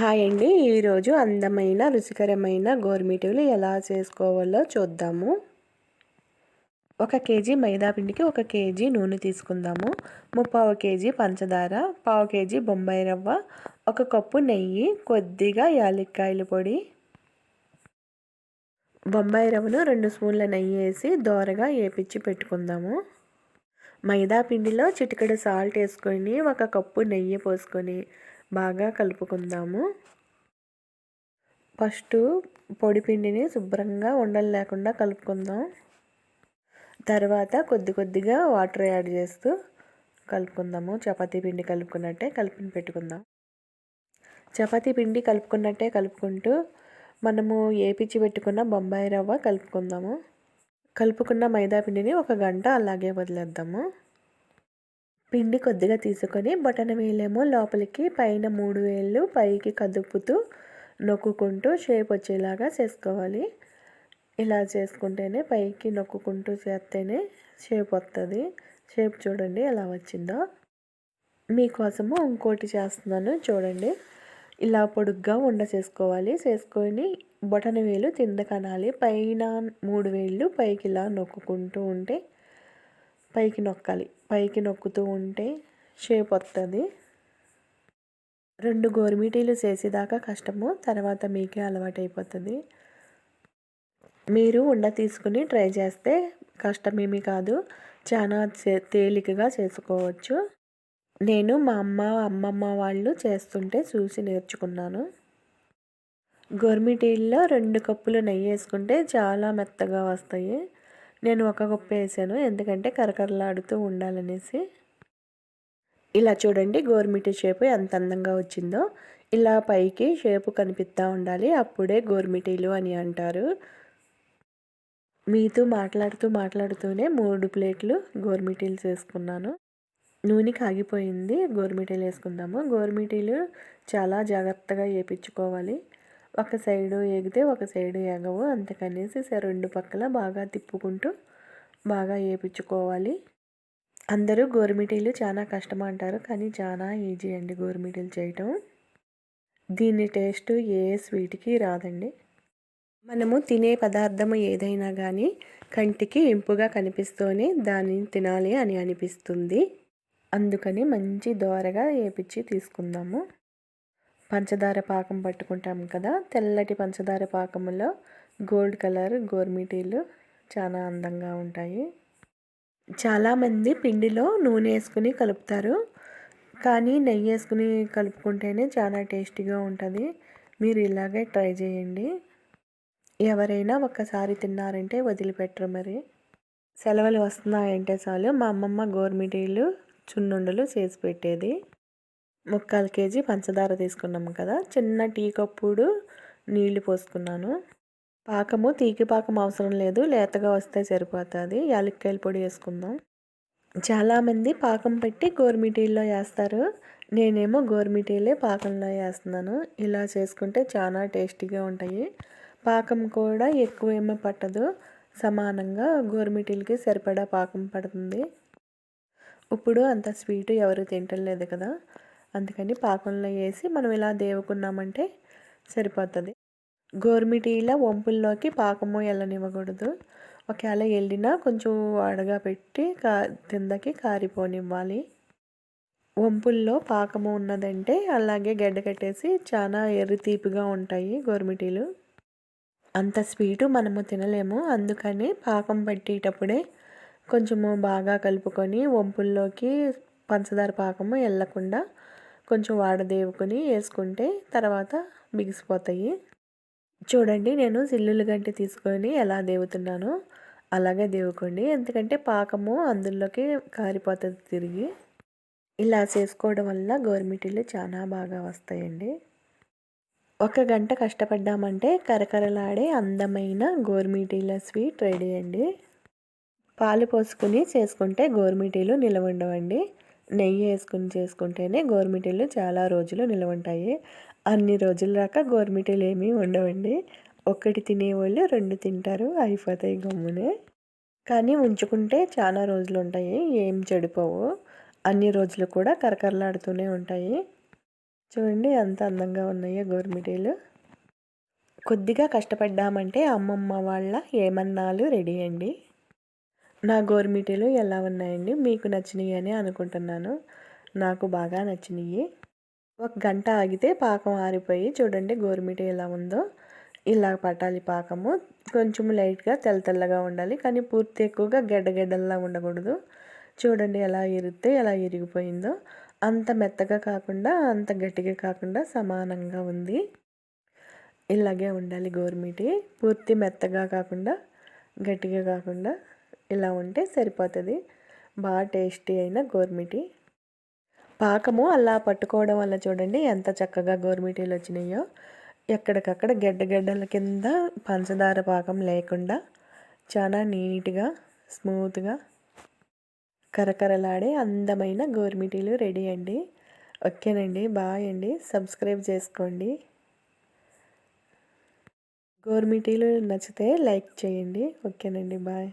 Hi అండి. ఈరోజు అందమైన రుచికరమైన గోర్మిటివ్లు ఎలా చేసుకోవాలో చూద్దాము. ఒక కేజీ మైదాపిండికి ఒక కేజీ నూనె తీసుకుందాము. ముప్పావు కేజీ పంచదార పావు కేజీ బొంబాయి రవ్వ ఒక కప్పు నెయ్యి కొద్దిగా యాలక్కాయల పొడి. బొంబాయి రవ్వను రెండు స్పూన్ల నెయ్యి వేసి దోరగా వేపించి పెట్టుకుందాము. మైదా పిండిలో చిటికెడు సాల్ట్ వేసుకొని ఒక కప్పు నెయ్యి పోసుకొని బాగా కలుపుకుందాము. ఫస్ట్ పొడి పిండిని శుభ్రంగా ఉండలు లేకుండా కలుపుకుందాం. తర్వాత కొద్ది కొద్దిగా వాటర్ యాడ్ చేస్తూ కలుపుకుందాము. చపాతీ పిండి కలుపుకున్నట్టే కలిపి పెట్టుకుందాం. చపాతీ పిండి కలుపుకున్నట్టే కలుపుకుంటూ మనము ఏపిచ్చి పెట్టుకున్న బొంబాయి రవ్వ కలుపుకుందాము. కలుపుకున్న మైదా పిండిని ఒక గంట అలాగే వదిలేద్దాము. పిండి కొద్దిగా తీసుకొని బటన్ వేలేమో లోపలికి పైన మూడు వేళ్ళు పైకి కదుపుతూ నొక్కుకుంటూ షేప్ వచ్చేలాగా చేసుకోవాలి. ఇలా చేసుకుంటేనే పైకి నొక్కుకుంటూ చేస్తేనే షేప్ వస్తుంది షేప్ చూడండి ఎలా వచ్చిందో. మీకోసము ఇంకోటి చేస్తున్నాను చూడండి. ఇలా పొడుగ్గా ఉండ చేసుకోవాలి. చేసుకొని బొటన వేలు కింద కనాలి పైన మూడు వేళ్ళు పైకి ఇలా నొక్కుకుంటూ ఉంటే పైకి నొక్కాలి. పైకి నొక్కుతూ ఉంటే షేప్ వస్తుంది రెండు గోరుమిటీలు చేసేదాకా కష్టము. తర్వాత మీకే అలవాటు అయిపోతుంది మీరు ఉండ తీసుకుని ట్రై చేస్తే కష్టమేమీ కాదు. చాలా తేలికగా చేసుకోవచ్చు. నేను మా అమ్మ అమ్మమ్మ వాళ్ళు చేస్తుంటే చూసి నేర్చుకున్నాను. గోర్మిటీల్లో రెండు కప్పులు నెయ్యి వేసుకుంటే చాలా మెత్తగా వస్తాయి. నేను ఒక గొప్ప వేసాను. ఎందుకంటే కరకరలాడుతూ ఉండాలనేసి. ఇలా చూడండి గోరుమిటి షేపు ఎంత అందంగా వచ్చిందో. ఇలా పైకి షేపు కనిపిస్తూ ఉండాలి. అప్పుడే గోరుమిటీలు అని అంటారు. మీతో మాట్లాడుతూ మాట్లాడుతూనే మూడు ప్లేట్లు గోరుమిటీలు చేసుకున్నాను. నూనె కాగిపోయింది. గోరుమిటీలు వేసుకుందాము. గోరుమిటీలు చాలా జాగ్రత్తగా వేయించుకోవాలి ఒక సైడు ఎగితే ఒక సైడు ఎగవు. అంతకనేసి రెండు పక్కల బాగా తిప్పుకుంటూ బాగా వేయించుకోవాలి అందరూ గోరుమిటీలు చాలా కష్టం అంటారు కానీ చాలా ఈజీ అండి గోరుమిటీలు చేయటం. దీని టేస్ట్ ఏ స్వీట్కి రాదండి. మనము తినే పదార్థం ఏదైనా కానీ కంటికి ఇంపుగా కనిపిస్తూనే దాన్ని తినాలి అని అనిపిస్తుంది. అందుకని మంచి దోరగా వేపించి తీసుకుందాము. పంచదార పాకం పట్టుకుంటాం కదా తెల్లటి పంచదార పాకంలో గోల్డ్ కలర్ గోర్మిటీలు చాలా అందంగా ఉంటాయి. చాలామంది పిండిలో నూనె వేసుకుని కలుపుతారు. కానీ నెయ్యి వేసుకుని కలుపుకుంటేనే చాలా టేస్టీగా ఉంటుంది. మీరు ఇలాగే ట్రై చేయండి. ఎవరైనా ఒక్కసారి తిన్నారంటే వదిలిపెట్టరు మరి. సెలవులు వస్తున్నాయంటే చాలు. మా అమ్మమ్మ గోర్మిటీలు చున్నుండలు చేసి పెట్టేది. ముక్కాలు కేజీ పంచదార తీసుకున్నాము కదా. చిన్న టీ కప్పుడు నీళ్ళు పోసుకున్నాను. పాకము తీకి పాకం అవసరం లేదు. లేతగా వస్తే సరిపోతుంది. యాలక్కాయల పొడి వేసుకుందాం. చాలామంది పాకం పెట్టి గోరుమిటీల్లో వేస్తారు. నేనేమో గోరుమిటీలే పాకంలో వేస్తున్నాను. ఇలా చేసుకుంటే చాలా టేస్టీగా ఉంటాయి. పాకం కూడా ఎక్కువ ఏమీ పట్టదు. సమానంగా గోరుమిటీలకి సరిపడా పాకం పడుతుంది. ఇప్పుడు అంత స్వీటు ఎవరు తింటలేదు కదా. అందుకని పాకంలో వేసి మనం ఇలా దేవుకున్నామంటే సరిపోతుంది. గోరుమిటీల వంపుల్లోకి పాకము వెళ్ళనివ్వకూడదు ఒకవేళ వెళ్ళినా కొంచెం అడగా పెట్టి కా కిందకి కారిపోనివ్వాలి. వంపుల్లో పాకము ఉన్నదంటే అలాగే గడ్డ కట్టేసి చాలా ఎర్రి తీపిగా ఉంటాయి గోర్మిటీలు అంత స్వీటు మనము తినలేము. అందుకని పాకం పట్టేటప్పుడే కొంచెము బాగా కలుపుకొని వంపుల్లోకి పంచదార పాకము వెళ్ళకుండా కొంచెం వాడదేవుకొని వేసుకుంటే తర్వాత బిగిసిపోతాయి చూడండి నేను సిల్లులు గంటి తీసుకొని ఎలా దేవుతున్నానో అలాగే దేవుకోండి. ఎందుకంటే పాకము అందులోకి కారిపోతుంది తిరిగి. ఇలా చేసుకోవడం వల్ల గోరుమిటీలు చాలా బాగా వస్తాయండి. ఒక గంట కష్టపడ్డామంటే కరకరలాడే అందమైన గోరుమిటీల స్వీట్ రెడీ అండి. పాలు పోసుకుని చేసుకుంటే గోరుమిటీలు నిలవ ఉండవండి. నెయ్యి వేసుకుని చేసుకుంటేనే గోరుమిటీలు చాలా రోజులు నిలవంటాయి. అన్ని రోజుల దాకా గోరుమిటీలు ఏమీ ఉండవండి. ఒకటి తినేవాళ్ళు రెండు తింటారు అయిపోతాయి గమ్మునే. కానీ ఉంచుకుంటే చాలా రోజులు ఉంటాయి ఏం చెడిపోవు. అన్ని రోజులు కూడా కరకరలాడుతూనే ఉంటాయి. చూడండి ఎంత అందంగా ఉన్నాయో గోరుమిటీలు కొద్దిగా కష్టపడ్డామంటే అమ్మమ్మ వాళ్ళ ఏమన్నాలు రెడీ అండి. నా గోరుమిటీలు ఎలా ఉన్నాయండి? మీకు నచ్చినవి అని అనుకుంటున్నాను. నాకు బాగా నచ్చినవి. ఒక గంట ఆగితే పాకం ఆరిపోయి చూడండి గోరుమిటి ఎలా ఉందో. ఇలా పట్టాలి పాకము. కొంచెం లైట్గా తెల్ల తెల్లగా ఉండాలి కానీ పూర్తి ఎక్కువగా గడ్డగడ్డల్లా ఉండకూడదు. చూడండి ఎలా ఇరిగితే ఎలా ఇరిగిపోయిందో. అంత మెత్తగా కాకుండా అంత గట్టిగా కాకుండా సమానంగా ఉంది. ఇలాగే ఉండాలి గోరుమిటి పూర్తి మెత్తగా కాకుండా గట్టిగా కాకుండా. ఇలా ఉంటే సరిపోతుంది. బాగా టేస్టీ అయిన గోర్మిటి. పాకము అలా పట్టుకోవడం వల్ల చూడండి ఎంత చక్కగా గోర్మిటీలు వచ్చినాయో. ఎక్కడికక్కడ గడ్డ గడ్డల కింద పంచదార పాకం లేకుండా చాలా నీట్గా స్మూత్గా కరకరలాడే అందమైన గోర్మిటీలు రెడీ అండి. ఓకేనండి బాయ్ అండి. సబ్స్క్రైబ్ చేసుకోండి. గోర్మిటీలు నచ్చితే లైక్ చేయండి. ఓకేనండి బాయ్.